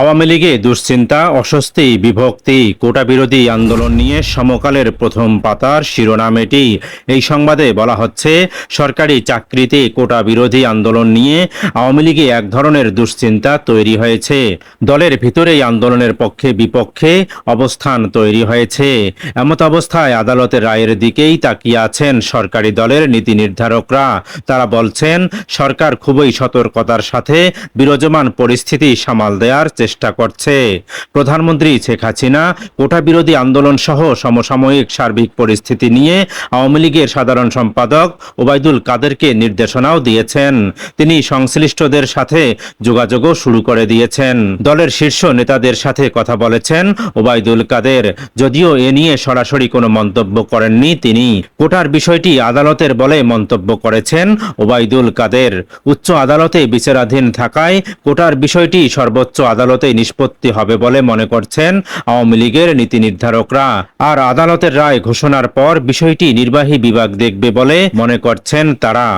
আওয়ামী লীগে দুশ্চিন্তা, অস্বস্তি, বিভক্তি কোটা বিরোধী আন্দোলন নিয়ে সমকালের প্রথম পাতার শিরোনাম এটি এই সংবাদে বলা হচ্ছে, সরকারি চাকরিতে কোটা বিরোধী আন্দোলন নিয়ে আওয়ামী লীগে এক ধরনের দুশ্চিন্তা তৈরি হয়েছে। দলের ভিতরেই আন্দোলনের পক্ষে বিপক্ষে অবস্থান তৈরি হয়েছে। এমত অবস্থায় আদালতের রায়ের দিকেই তাকিয়ে আছেন সরকারি দলের নীতি নির্ধারকরা। তারা বলছেন, সরকার খুবই সতর্কতার সাথে বিরাজমান পরিস্থিতি সামাল দেওয়ার চেষ্টা করছে। প্রধানমন্ত্রী শেখ হাসিনা কোটা বিরোধী আন্দোলন সহ সমসাময়িক সার্বিক পরিস্থিতি নিয়ে আওয়ামী লীগের সাধারণ সম্পাদক ওবায়দুল কাদেরকে নির্দেশনাও দিয়েছেন। তিনি সংশ্লিষ্টদের সাথে যোগাযোগও শুরু করে দিয়েছেন। দলের শীর্ষ নেতাদের সাথে কথা বলেছেন ওবায়দুল কাদের। যদিও এ নিয়ে সরাসরি কোনো মন্তব্য করেননি তিনি। কোটার বিষয়টি আদালতের বলে মন্তব্য করেছেন ওবায়দুল কাদের। উচ্চ আদালতে বিচারাধীন থাকায় কোটার বিষয়টি সর্বোচ্চ আদালতে নিষ্পত্তি হবে বলে মনে করছেন আওয়ামী লীগের নীতি নির্ধারকরা। আর আদালতের রায় ঘোষণার পর বিষয়টি নির্বাহী বিভাগ দেখবে বলে মনে করছেন তারা।